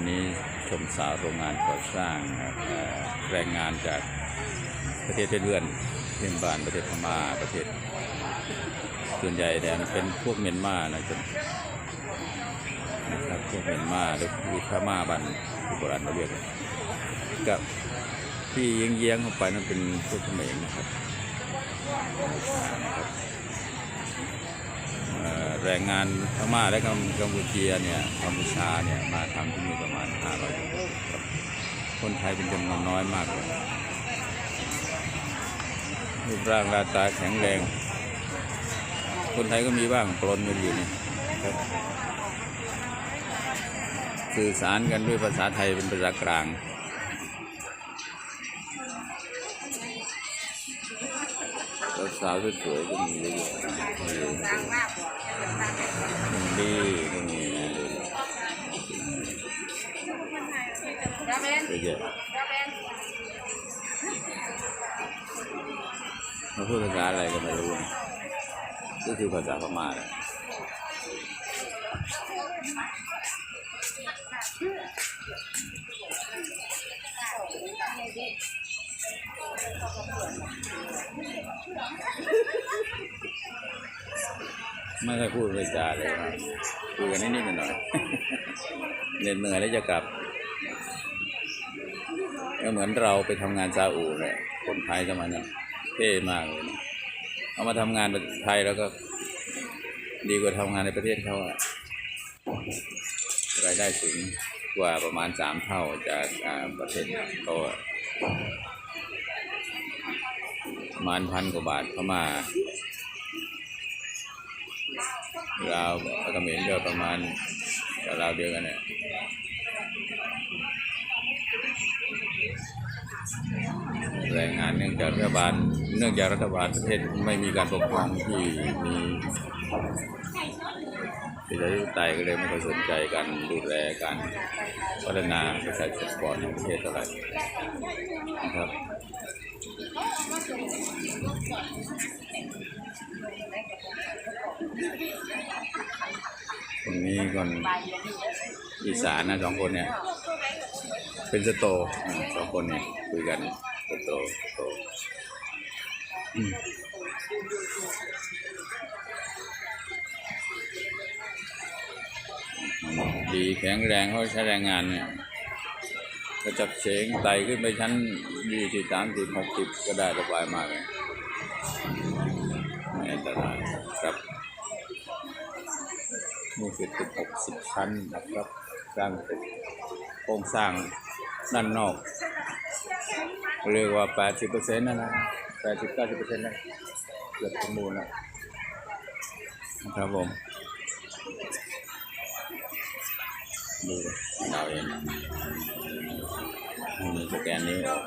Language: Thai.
วันนี้ชมสาวโรงงานก่อสร้างแรงงานจากประเทศเพื่อนเพื่อนบ้านประเทศพม่าประเทศ ส่วนใหญ่เนี่ยมันเป็นพวกเมียนมานะครับนะครับพวกเมียนมาหรือพวกพม่าบ้านโบราณเราเรียกกับที่เยี้ยงๆเข้าไปนั่นเป็นพวกเขมรนะครับนะครับ แรงงานพม่าและกัมกัมพูเชียเนี่ยกัมพูชาเนี่ยมาทำที่นี่ประมาณ500คนครับคนไทยเป็นจำนวนน้อยมากเลยรูปร่างหน้าตาแข็งแรง คนไทยก็มีบ้างปลนกันอยู่นี่ครับสื่อสารกันด้วยภาษาไทยเป็นภาษากลางสาวสวยๆก็มีเยอะๆ ดีก็มีนะราเยอะมาพูดภาษาอะไรก็ไม่รู้นะก็คือภาษาพม่าแหละ ไม่ได้พูดไม่จาเลยนะคุยกันนิดๆหน่อยๆเหน็ดเหนื่อยแล้วจะกลับก็เหมือนเราไปทำงานซาอุเลยคนไทยสมัยนั้นเท่มากเลยนะเอามาทำงานไทยแล้วก็ ดีกว่าทำงานในประเทศเขาอะรายได้สูงกว่าประมาณสามเท่าจากอ่าประเทศเขาอะประมาณพันกว่าบาทเข้ามา ราวเขมรก็ประมาณราวเดียวกันเนี่ยแรงงานเนื่องจากรัฐบาลเนื่องจากรัฐบาลประเทศไม่มีการปกครองที่มีประชาธิปไตยก็เลยไม่ค่อยสนใจการดูแลการพัฒนาประชากรในประเทศเท่าไหร่นะครับี้คนอีสานนะสองคนเนี่ย เป็นสโตสองคนเนี่ยคุยกันสโตสโตอืมดีแข็งแรงเขาใช้แรงงานเนี่ยกระจับเฉงไต่ขึ้นไปชั้นยี่สิบสามสิบหกสิบก็ได้สบายมากเลยไม่อันตรายครับ นี่คือตึกหกสิบชั้นนะครับสร้างตึกโครงสร้างด้านนอก เรียกว่า80เปอร์เซ็นต์นะนะ80 90เปอร์เซ็นต์แล้วเกือบสมบูรณ์แล้วนะครับผมดูเราเองมีสแกนนิ้ออก